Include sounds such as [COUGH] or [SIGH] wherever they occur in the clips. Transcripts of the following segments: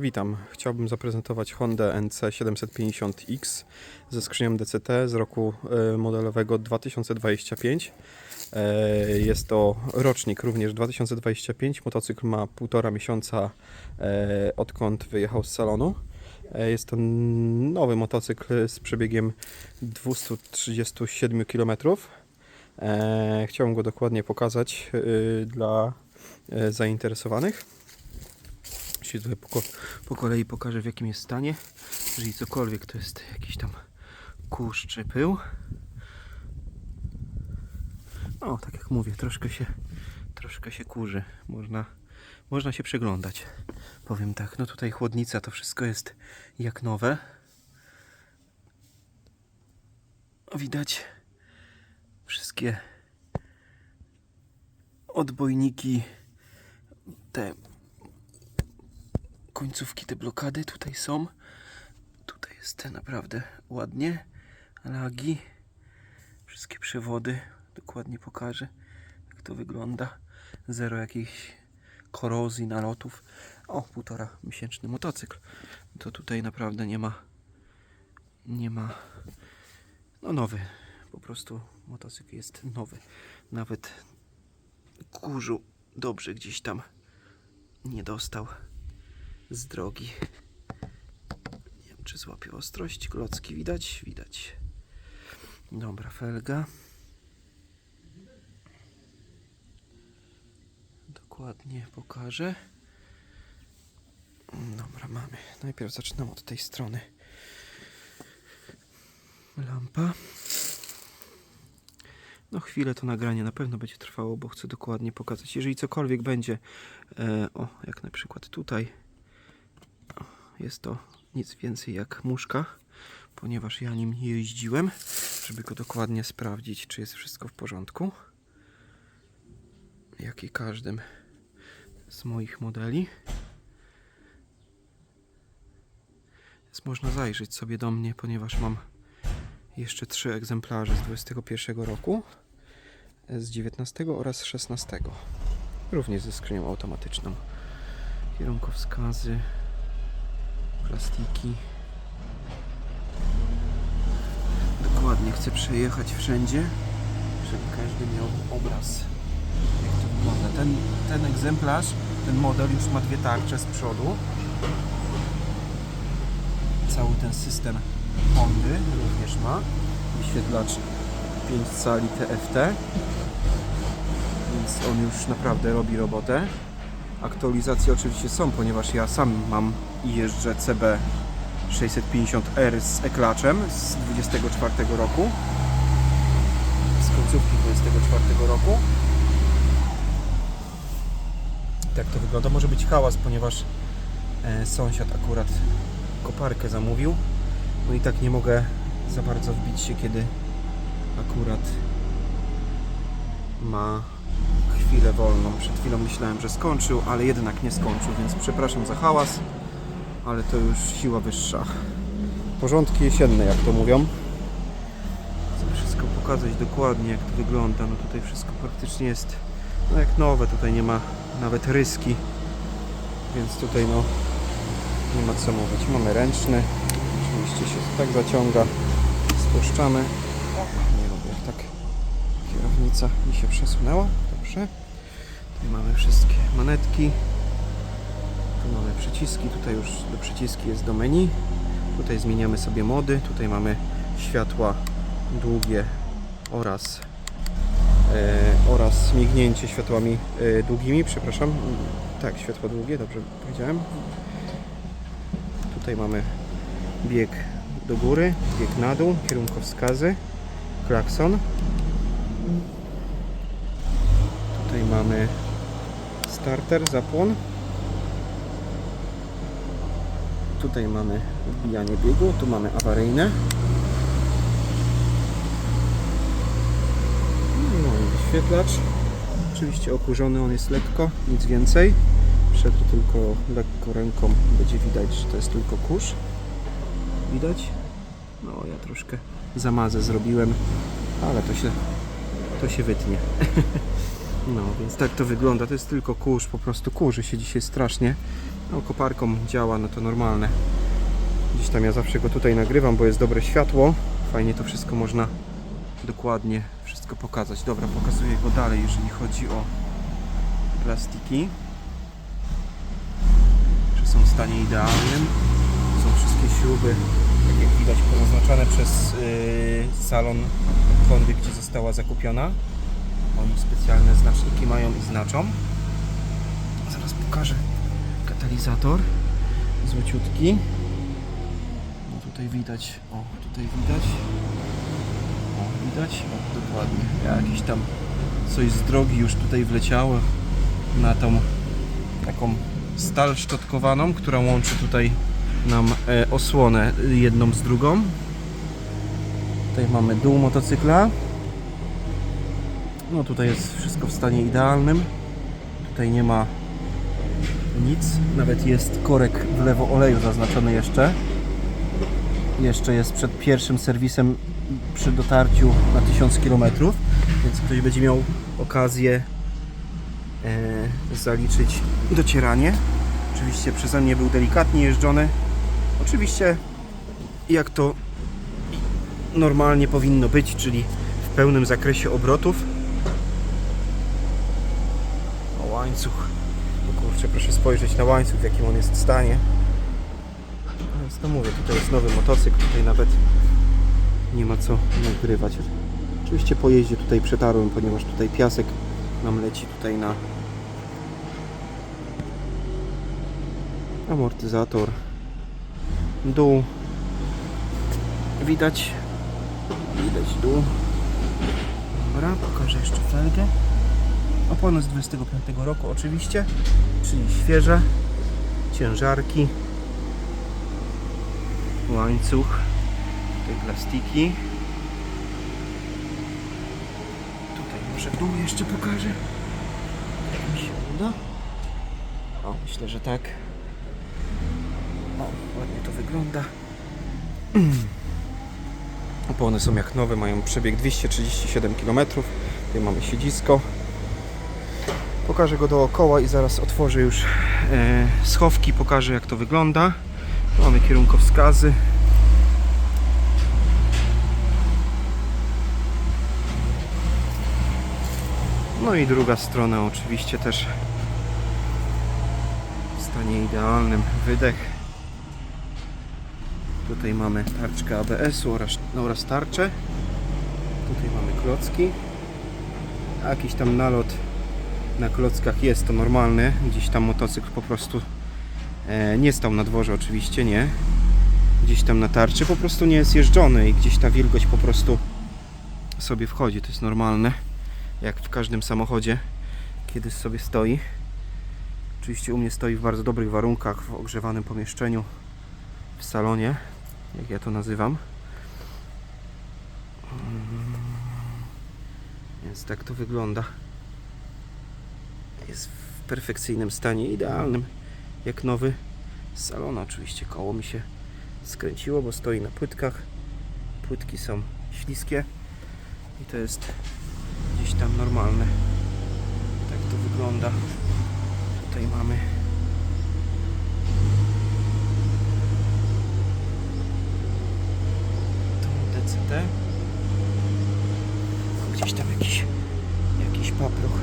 Witam. Chciałbym zaprezentować Honda NC750X ze skrzynią DCT z roku e, modelowego 2025. E, Jest to rocznik również 2025. Motocykl ma półtora miesiąca e, odkąd wyjechał z salonu. Jest to nowy motocykl z przebiegiem 237 km. Chciałbym go dokładnie pokazać dla zainteresowanych. Się tutaj po, po kolei pokażę w jakim jest stanie. Jeżeli cokolwiek to jest jakiś tam kurz czy pył. O, tak jak mówię, troszkę się, troszkę się kurzy. Można, można się przyglądać. Powiem tak, no tutaj chłodnica, to wszystko jest jak nowe. O, Widać wszystkie odbojniki, te końcówki, te blokady tutaj są. Tutaj jest naprawdę ładnie. Lagi, wszystkie przewody. Dokładnie pokażę, jak to wygląda. Zero jakiejś korozji, nalotów. O, półtora miesięczny motocykl. To tutaj naprawdę nie ma. Nie ma. No, nowy. Po prostu motocykl jest nowy. Nawet kurzu dobrze gdzieś tam nie dostał z drogi. Nie wiem, czy złapie ostrość. Klocki widać? Widać. Dobra, felga. Dokładnie pokażę. Dobra, mamy. Najpierw zaczynam od tej strony. Lampa. No chwilę to nagranie na pewno będzie trwało, bo chcę dokładnie pokazać. Jeżeli cokolwiek będzie, e, o, jak na przykład tutaj, jest to nic więcej jak muszka, ponieważ ja nim jeździłem, żeby go dokładnie sprawdzić, czy jest wszystko w porządku. Jak i każdym z moich modeli. Więc można zajrzeć sobie do mnie, ponieważ mam jeszcze trzy egzemplarze z 21 roku, z 19 oraz 16. Również ze skrzynią automatyczną. Kierunkowskazy, plastiki. Dokładnie chcę przejechać wszędzie, żeby każdy miał obraz. Jak to wygląda. Ten, ten egzemplarz, ten model już ma dwie tarcze z przodu. Cały ten system Hondy również ma. Wyświetlacz 5 cali TFT. Więc on już naprawdę robi robotę. Aktualizacje oczywiście są, ponieważ ja sam mam i jeżdżę CB 650R z eklaczem z 24 roku. Z końcówki 24 roku. Tak to wygląda. Może być hałas, ponieważ e, sąsiad akurat koparkę zamówił. No i tak nie mogę za bardzo wbić się, kiedy akurat ma chwilę wolną. Przed chwilą myślałem, że skończył, ale jednak nie skończył, więc przepraszam za hałas, ale to już siła wyższa. Porządki jesienne, jak to mówią. Chcę wszystko pokazać dokładnie, jak to wygląda. No tutaj wszystko praktycznie jest no jak nowe, tutaj nie ma nawet ryski, więc tutaj no nie ma co mówić. Mamy ręczny, oczywiście się tak zaciąga, spuszczamy. Nie lubię jak tak kierownica mi się przesunęła. Dobrze. Mamy wszystkie manetki. Tu mamy przyciski, tutaj już do przyciski jest do menu. Tutaj zmieniamy sobie mody. Tutaj mamy światła długie oraz e, oraz mignięcie światłami e, długimi, przepraszam. Tak, światła długie, dobrze powiedziałem. Tutaj mamy bieg do góry, bieg na dół, kierunkowskazy, klakson. Tutaj mamy starter, zapłon. Tutaj mamy wbijanie biegu, tu mamy awaryjne. No i wyświetlacz. Oczywiście okurzony on jest lekko, nic więcej. Przed tylko lekko ręką będzie widać, że to jest tylko kurz. Widać? No ja troszkę zamazę zrobiłem, ale to się, to się wytnie. [LAUGHS] No więc tak to wygląda, to jest tylko kurz, po prostu kurzy się dzisiaj strasznie. No koparką działa, no to normalne. Gdzieś tam ja zawsze go tutaj nagrywam, bo jest dobre światło. Fajnie to wszystko można dokładnie wszystko pokazać. Dobra, pokazuję go dalej, jeżeli chodzi o plastiki. Czy są w stanie idealnym? Są wszystkie śruby, tak jak widać, pozaznaczane przez yy, salon Hondy, gdzie została zakupiona. Oni specjalne znaczniki mają i znaczą. Zaraz pokażę katalizator złociutki. No tutaj widać, o tutaj widać. O, widać? O, dokładnie. Jakieś tam coś z drogi już tutaj wleciało na tą taką stal szczotkowaną, która łączy tutaj nam e, osłonę jedną z drugą. Tutaj mamy dół motocykla. No tutaj jest wszystko w stanie idealnym. Tutaj nie ma nic. Nawet jest korek w lewo oleju zaznaczony jeszcze. Jeszcze jest przed pierwszym serwisem przy dotarciu na 1000 km, więc ktoś będzie miał okazję e, zaliczyć docieranie. Oczywiście przeze mnie był delikatnie jeżdżony. Oczywiście jak to normalnie powinno być, czyli w pełnym zakresie obrotów. O łańcuch. O kurczę, proszę spojrzeć na łańcuch, w jakim on jest stanie. No Więc to mówię, tutaj jest nowy motocykl, tutaj nawet nie ma co nagrywać. Oczywiście po jeździe tutaj przetarłem, ponieważ tutaj piasek nam leci tutaj na amortyzator, dół. Widać, widać dół. Dobra, pokażę jeszcze felgę. Opony z 25 roku oczywiście, czyli świeże, ciężarki, łańcuch, tutaj plastiki. Tutaj może dół jeszcze pokażę. Jak mi się uda. O, myślę, że tak. O, ładnie to wygląda. [CLEARS THROAT] Opony są jak nowe, mają przebieg 237 km. Tutaj mamy siedzisko. Pokażę go dookoła i zaraz otworzę już e, schowki, pokażę jak to wygląda. Mamy kierunkowskazy. No i druga strona oczywiście też w stanie idealnym. Wydech. Tutaj mamy tarczkę ABS-u oraz, oraz tarczę. Tutaj mamy klocki. Jakiś tam nalot na klockach jest to normalne. Gdzieś tam motocykl po prostu e, nie stał na dworze oczywiście, nie. Gdzieś tam na tarczy po prostu nie jest jeżdżony i gdzieś ta wilgoć po prostu sobie wchodzi. To jest normalne. Jak w każdym samochodzie, kiedy sobie stoi. Oczywiście u mnie stoi w bardzo dobrych warunkach, w ogrzewanym pomieszczeniu, w salonie, jak ja to nazywam. Mm. Więc tak to wygląda. Jest w perfekcyjnym stanie, idealnym, jak nowy z salonu. Oczywiście koło mi się skręciło, bo stoi na płytkach. Płytki są śliskie i to jest gdzieś tam normalne. Tak to wygląda. Tutaj mamy tą DCT. Gdzieś tam jakiś jakiś papruch.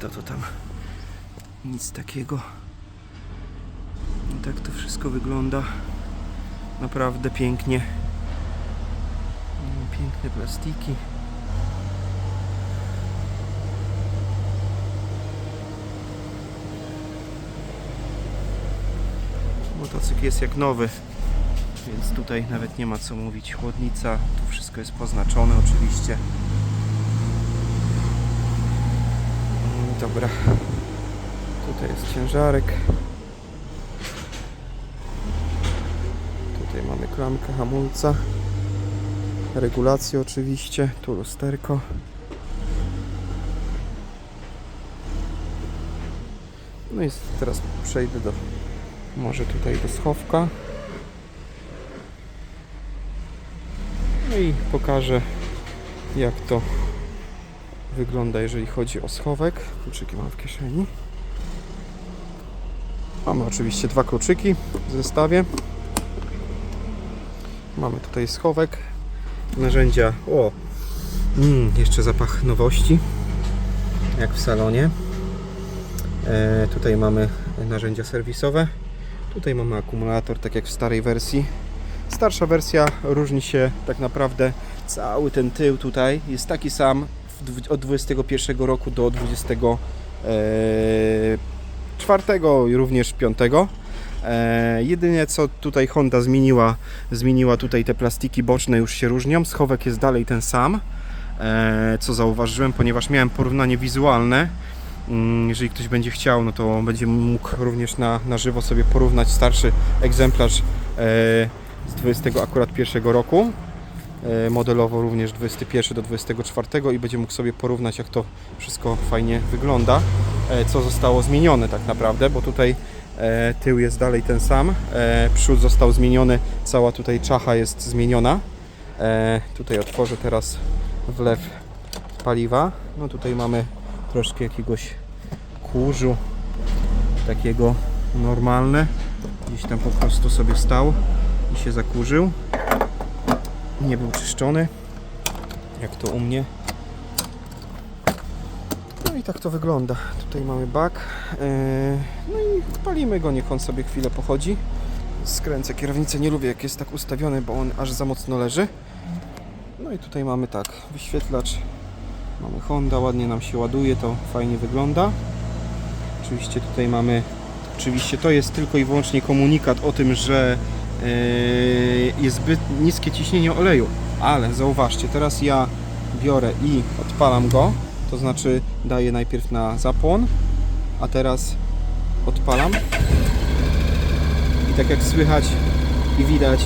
To to tam nic takiego. I tak to wszystko wygląda. Naprawdę pięknie. Mm, Piękne plastiki. Motocykl jest jak nowy, więc tutaj nawet nie ma co mówić. Chłodnica, tu wszystko jest poznaczone oczywiście. Mm, Dobra, tutaj jest ciężarek. Tutaj mamy klamkę hamulca. Regulację oczywiście, tu lusterko. No i teraz przejdę do może tutaj do schowka. No i pokażę jak to wygląda jeżeli chodzi o schowek. Kluczyki mam w kieszeni. Mamy oczywiście dwa kluczyki w zestawie. Mamy tutaj schowek, narzędzia. O, mm, jeszcze zapach nowości, jak w salonie. E, tutaj mamy narzędzia serwisowe. Tutaj mamy akumulator, tak jak w starej wersji. Starsza wersja różni się tak naprawdę cały ten tył tutaj jest taki sam od 21 roku do 24 i również 5. E, jedynie co tutaj Honda zmieniła, zmieniła tutaj te plastiki boczne już się różnią. Schowek jest dalej ten sam, e, co zauważyłem, ponieważ miałem porównanie wizualne. Mm, Jeżeli ktoś będzie chciał, no to będzie mógł również na, na żywo sobie porównać starszy egzemplarz e, z 20 akurat pierwszego roku. E, modelowo również 21 do 24 i będzie mógł sobie porównać jak to wszystko fajnie wygląda, e, co zostało zmienione tak naprawdę, bo tutaj e, tył jest dalej ten sam, przód został zmieniony, cała tutaj czacha jest zmieniona. Tutaj otworzę teraz wlew paliwa. No tutaj mamy troszkę jakiegoś kurzu takiego normalne. Gdzieś tam po prostu sobie stał i się zakurzył. Nie był czyszczony, jak to u mnie. No i tak to wygląda. Tutaj mamy bak. Yy, No i palimy go, niech on sobie chwilę pochodzi. Skręcę kierownicę, nie lubię jak jest tak ustawiony, bo on aż za mocno leży. No i tutaj mamy tak, wyświetlacz. Mamy Honda, ładnie nam się ładuje, to fajnie wygląda. Oczywiście tutaj mamy, oczywiście to jest tylko i wyłącznie komunikat o tym, że e, jest zbyt niskie ciśnienie oleju, ale zauważcie, teraz ja biorę i odpalam go, to znaczy daję najpierw na zapłon, a teraz odpalam. I tak jak słychać i widać,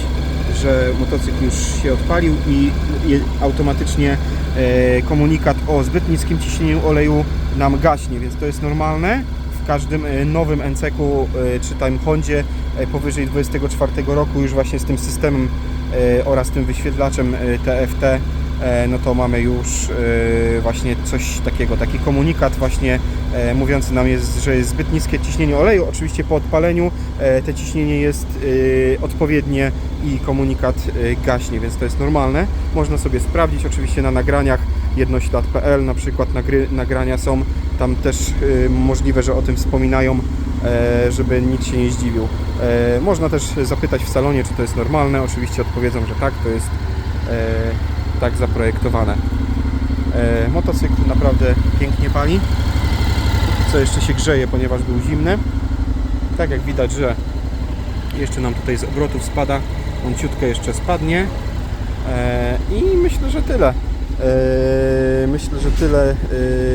że motocykl już się odpalił i i automatycznie e, komunikat o zbyt niskim ciśnieniu oleju nam gaśnie, więc to jest normalne. W każdym e, nowym NC-ku e, czy tam Hondzie e, powyżej 24 roku już właśnie z tym systemem oraz tym wyświetlaczem TFT no to mamy już właśnie coś takiego, taki komunikat właśnie mówiący nam jest, że jest zbyt niskie ciśnienie oleju. Oczywiście po odpaleniu te ciśnienie jest odpowiednie i komunikat gaśnie, więc to jest normalne. Można sobie sprawdzić oczywiście na nagraniach jednoślad.pl na przykład nagry, nagrania są, tam też e, możliwe, że o tym wspominają, e, żeby nikt się nie zdziwił. E, Można też zapytać w salonie, czy to jest normalne. Oczywiście odpowiedzą, że tak, to jest e, tak zaprojektowane. E, Motocykl naprawdę pięknie pali. Co jeszcze się grzeje, ponieważ był zimny. Tak jak widać, że jeszcze nam tutaj z obrotów spada. On ciutkę jeszcze spadnie. E, I myślę, że tyle. E, Myślę, że tyle.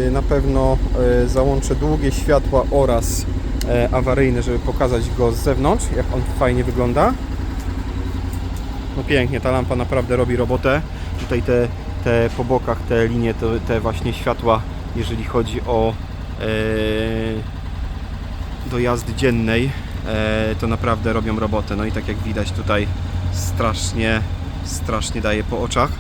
E, Na pewno e, załączę długie światła oraz awaryjne, żeby pokazać go z zewnątrz, jak on fajnie wygląda. No pięknie, ta lampa naprawdę robi robotę. Tutaj te, te po bokach, te linie, te, te właśnie światła, jeżeli chodzi o e, do jazdy dziennej, to naprawdę robią robotę. No i tak jak widać tutaj strasznie, strasznie daje po oczach.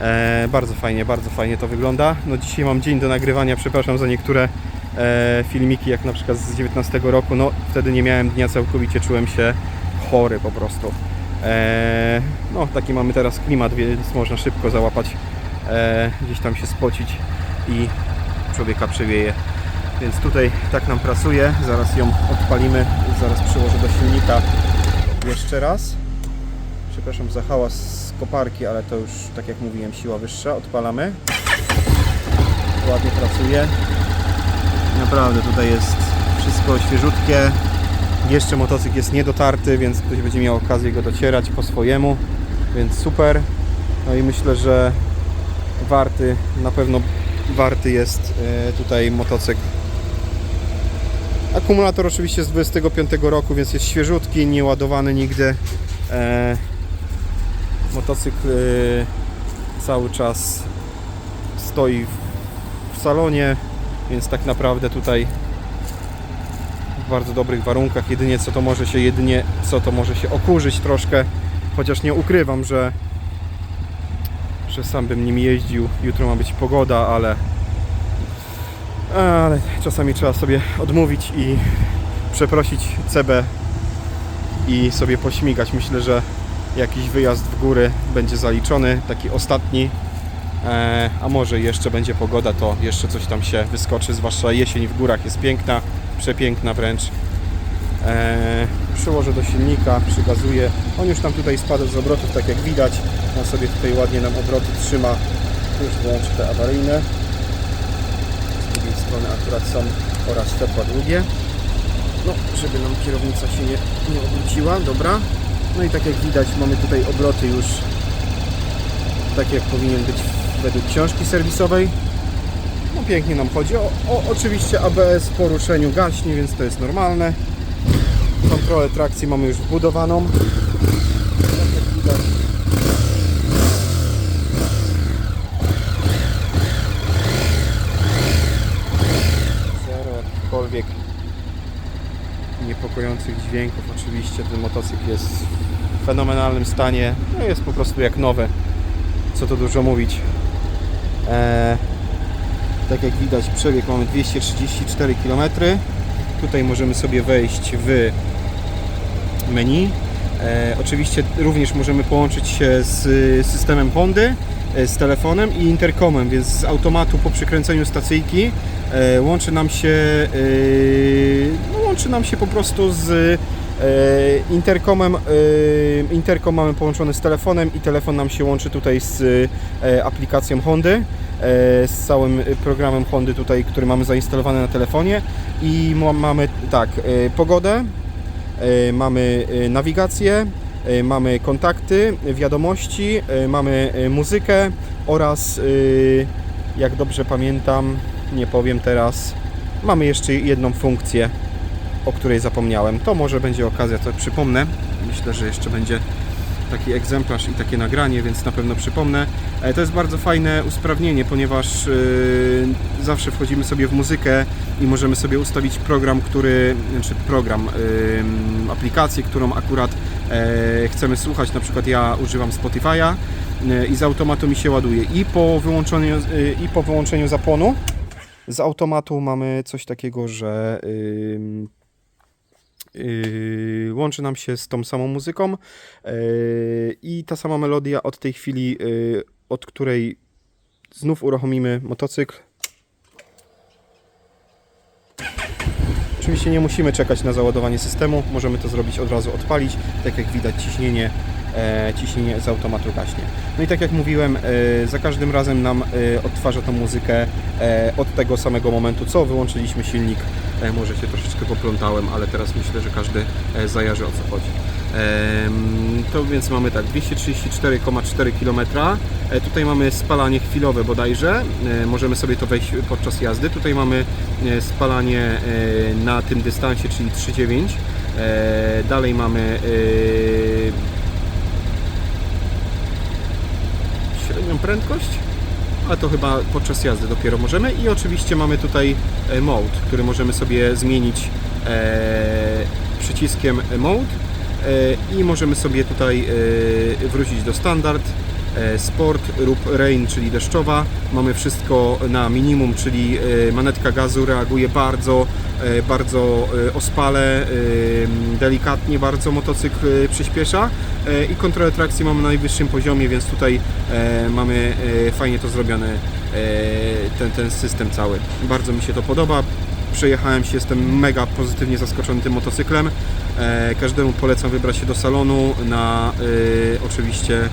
E, bardzo fajnie, bardzo fajnie to wygląda. No dzisiaj mam dzień do nagrywania, przepraszam za niektóre e, filmiki, jak na przykład z 19 roku. No wtedy nie miałem dnia całkowicie, czułem się chory po prostu. E, no taki mamy teraz klimat, więc można szybko załapać, e, gdzieś tam się spocić i człowieka przewieje. Więc tutaj tak nam pracuje. Zaraz ją odpalimy. Zaraz przyłożę do silnika jeszcze raz. Przepraszam za hałas koparki, ale to już tak jak mówiłem, siła wyższa. Odpalamy. Ładnie pracuje. Naprawdę tutaj jest wszystko świeżutkie. Jeszcze motocykl jest niedotarty, więc ktoś będzie miał okazję go docierać po swojemu. Więc super. No i myślę, że warty, na pewno warty jest e, tutaj motocykl Akumulator oczywiście z 25 roku, więc jest świeżutki, nie ładowany nigdy. Motocykl e, cały czas stoi w salonie, więc tak naprawdę tutaj w bardzo dobrych warunkach. Jedynie co to może się jedynie co to może się okurzyć troszkę, chociaż nie ukrywam, że że sam bym nim jeździł. Jutro ma być pogoda, ale ale czasami trzeba sobie odmówić i przeprosić CB i sobie pośmigać. Myślę, że jakiś wyjazd w góry będzie zaliczony, taki ostatni. E, a może jeszcze będzie pogoda, to jeszcze coś tam się wyskoczy, zwłaszcza jesień w górach jest piękna, przepiękna wręcz. E, przyłożę do silnika, przygazuję. On już tam tutaj spadł z obrotów, tak jak widać. On sobie tutaj ładnie nam obroty trzyma. Już włączę te awaryjne. Z drugiej strony akurat są oraz światła długie. No, żeby nam kierownica się nie, nie obróciła, dobra. No i tak jak widać mamy tutaj obroty już tak jak powinien być według książki serwisowej. No pięknie nam chodzi. O, o, oczywiście ABS po ruszeniu gaśnie, więc to jest normalne. Kontrolę trakcji mamy już wbudowaną. Tak jak widać. Zero jakichkolwiek niepokojących dźwięków. Oczywiście ten motocykl jest w fenomenalnym stanie. No jest po prostu jak nowy. Co tu dużo mówić. Eee, tak jak widać przebieg mamy 234 km. Tutaj możemy sobie wejść w menu. E, oczywiście również możemy połączyć się z y, systemem Hondy, e, z telefonem i interkomem, więc z automatu po przykręceniu stacyjki e, łączy nam się e, no, łączy nam się po prostu z e, interkomem. E, interkom mamy połączony z telefonem i telefon nam się łączy tutaj z e, aplikacją Hondy z całym programem Hondy tutaj, który mamy zainstalowany na telefonie i ma- mamy tak, pogodę, mamy nawigację, mamy kontakty, wiadomości, mamy muzykę oraz, jak dobrze pamiętam, nie powiem teraz, mamy jeszcze jedną funkcję, o której zapomniałem. To może będzie okazja, to przypomnę. Myślę, że jeszcze będzie taki egzemplarz i takie nagranie, więc na pewno przypomnę. E, To jest bardzo fajne usprawnienie, ponieważ y, zawsze wchodzimy sobie w muzykę i możemy sobie ustawić program, który, znaczy program, aplikację, którą akurat e, chcemy słuchać. Na przykład ja używam Spotify'a i z automatu mi się ładuje. I po wyłączeniu, i po wyłączeniu zapłonu z automatu mamy coś takiego, że ym, Yy, łączy nam się z tą samą muzyką yy, i ta sama melodia od tej chwili, yy, od której znów uruchomimy motocykl. Oczywiście nie musimy czekać na załadowanie systemu, możemy to zrobić od razu, odpalić. Tak jak widać ciśnienie, ciśnienie z automatu gaśnie. No i tak jak mówiłem, e, za każdym razem nam e, odtwarza tą muzykę e, od tego samego momentu, co wyłączyliśmy silnik. E, może się troszeczkę poplątałem, ale teraz myślę, że każdy e, zajarzy o co chodzi. To więc mamy tak 234,4 km. E, Tutaj mamy spalanie chwilowe bodajże. E, Możemy sobie to wejść podczas jazdy. Tutaj mamy e, spalanie e, na tym dystansie, czyli 3,9. E, Dalej mamy e, średnią prędkość, ale to chyba podczas jazdy dopiero możemy. I oczywiście mamy tutaj e, mode, który możemy sobie zmienić e, przyciskiem mode e, i możemy sobie tutaj wrócić do standard. Sport lub rain, czyli deszczowa. Mamy wszystko na minimum, czyli manetka gazu reaguje bardzo, bardzo e, ospale, e, delikatnie bardzo motocykl e, przyspiesza e, i kontrolę trakcji mamy na najwyższym poziomie, więc tutaj e, mamy e, fajnie to zrobione, e, ten, ten system cały. Bardzo mi się to podoba. Przejechałem się, jestem mega pozytywnie zaskoczony tym motocyklem. E, każdemu polecam wybrać się do salonu na e, oczywiście e,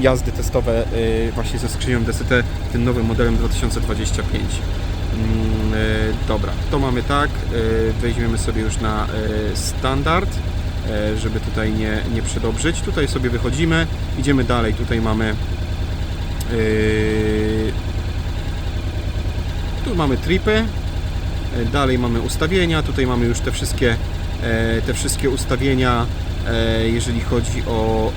jazdy testowe e, właśnie ze skrzynią DCT, tym nowym modelem 2025. E, Dobra, to mamy tak. e, Weźmiemy sobie już na e, standard, żeby tutaj nie, nie przedobrzyć. Tutaj sobie wychodzimy, idziemy dalej. Tutaj mamy tu mamy tripy, dalej mamy ustawienia, tutaj mamy już te wszystkie, te wszystkie ustawienia, jeżeli chodzi o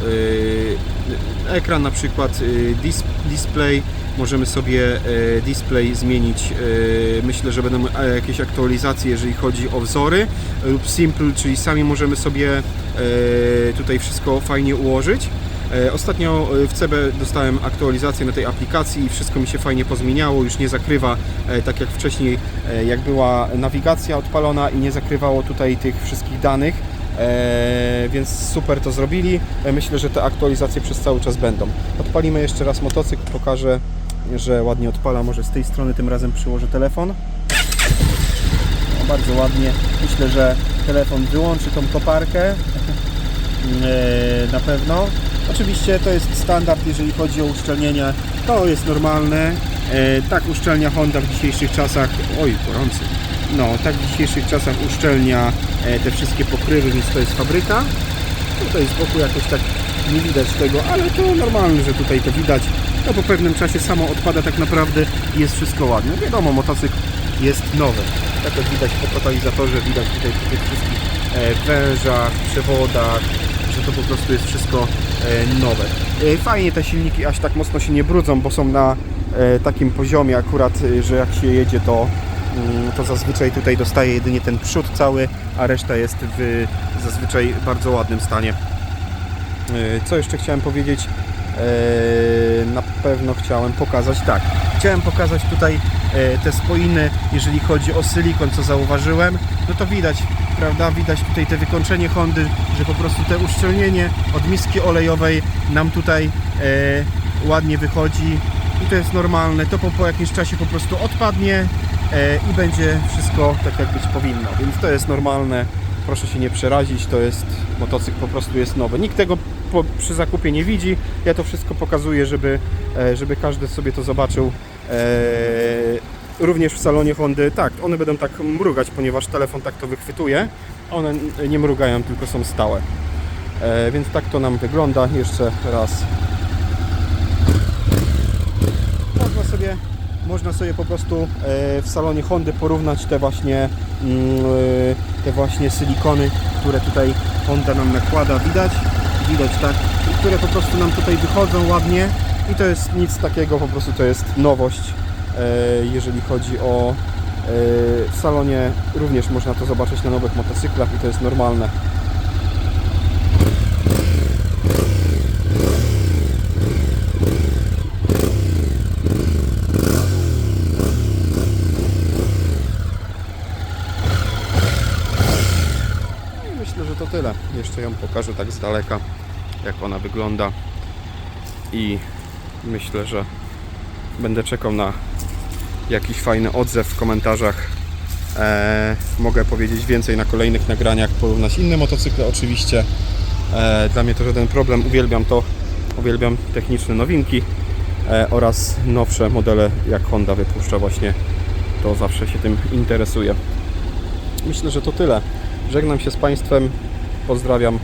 ekran na przykład, dis, display, możemy sobie e, display zmienić, e, myślę, że będą e, jakieś aktualizacje, jeżeli chodzi o wzory lub simple, czyli sami możemy sobie tutaj wszystko fajnie ułożyć. Ostatnio w CB dostałem aktualizację na tej aplikacji i wszystko mi się fajnie pozmieniało, już nie zakrywa tak jak wcześniej, jak była nawigacja odpalona i nie zakrywało tutaj tych wszystkich danych, więc super to zrobili. Myślę, że te aktualizacje przez cały czas będą. Odpalimy jeszcze raz motocykl, pokażę, że ładnie odpala, może z tej strony tym razem przyłożę telefon. No, bardzo ładnie. Myślę, że telefon wyłączy tą koparkę. [LAUGHS] E, na pewno. Oczywiście to jest standard, jeżeli chodzi o uszczelnienie. To jest normalne. E, Tak uszczelnia Honda w dzisiejszych czasach. Oj, gorący. No, tak w dzisiejszych czasach uszczelnia e, te wszystkie pokrywy, więc to jest fabryka. Tutaj z boku jakoś tak nie widać tego, ale to normalne, że tutaj to widać. No po pewnym czasie samo odpada tak naprawdę jest wszystko ładne. Wiadomo, motocykl jest nowy. Tak jak widać po katalizatorze, widać tutaj po tych wszystkich e, wężach, przewodach, że to po prostu jest wszystko e, nowe. E, Fajnie te silniki aż tak mocno się nie brudzą, bo są na takim poziomie akurat, że jak się jedzie to mm, to zazwyczaj tutaj dostaje jedynie ten przód cały, a reszta jest w zazwyczaj bardzo ładnym stanie. Co jeszcze chciałem powiedzieć? E, Na pewno chciałem pokazać, tak, chciałem pokazać tutaj e, te spoiny, jeżeli chodzi o silikon, co zauważyłem, no to widać, prawda, widać tutaj te wykończenie Hondy, że po prostu te uszczelnienie od miski olejowej nam tutaj e, ładnie wychodzi. I to jest normalne, to po, po jakimś czasie po prostu odpadnie i będzie wszystko tak jak być powinno, więc to jest normalne, proszę się nie przerazić, to jest motocykl po prostu jest nowy. Nikt tego po, przy zakupie nie widzi. Ja to wszystko pokazuję, żeby, e, żeby każdy sobie to zobaczył. E, również w salonie Hondy, tak, one będą tak mrugać, ponieważ telefon tak to wychwytuje. One nie mrugają, tylko są stałe. E, więc tak to nam wygląda. Jeszcze raz. Można sobie, można sobie po prostu w salonie Hondy porównać te właśnie, mm, te właśnie silikony, które tutaj Honda nam nakłada. Widać? Widać, tak? Które po prostu nam tutaj wychodzą ładnie i to jest nic takiego, po prostu to jest nowość, e, jeżeli chodzi o e, w salonie również można to zobaczyć na nowych motocyklach i to jest normalne. No myślę, że to tyle. Jeszcze ją pokażę tak z daleka, jak ona wygląda. I myślę, że będę czekał na jakiś fajny odzew w komentarzach. Eee, mogę powiedzieć więcej na kolejnych nagraniach, porównać inne motocykle oczywiście. Eee, dla mnie to żaden problem, uwielbiam to. Uwielbiam techniczne nowinki eee, oraz nowsze modele, jak Honda wypuszcza właśnie. To zawsze się tym interesuje. Myślę, że to tyle. Żegnam się z Państwem. Pozdrawiam.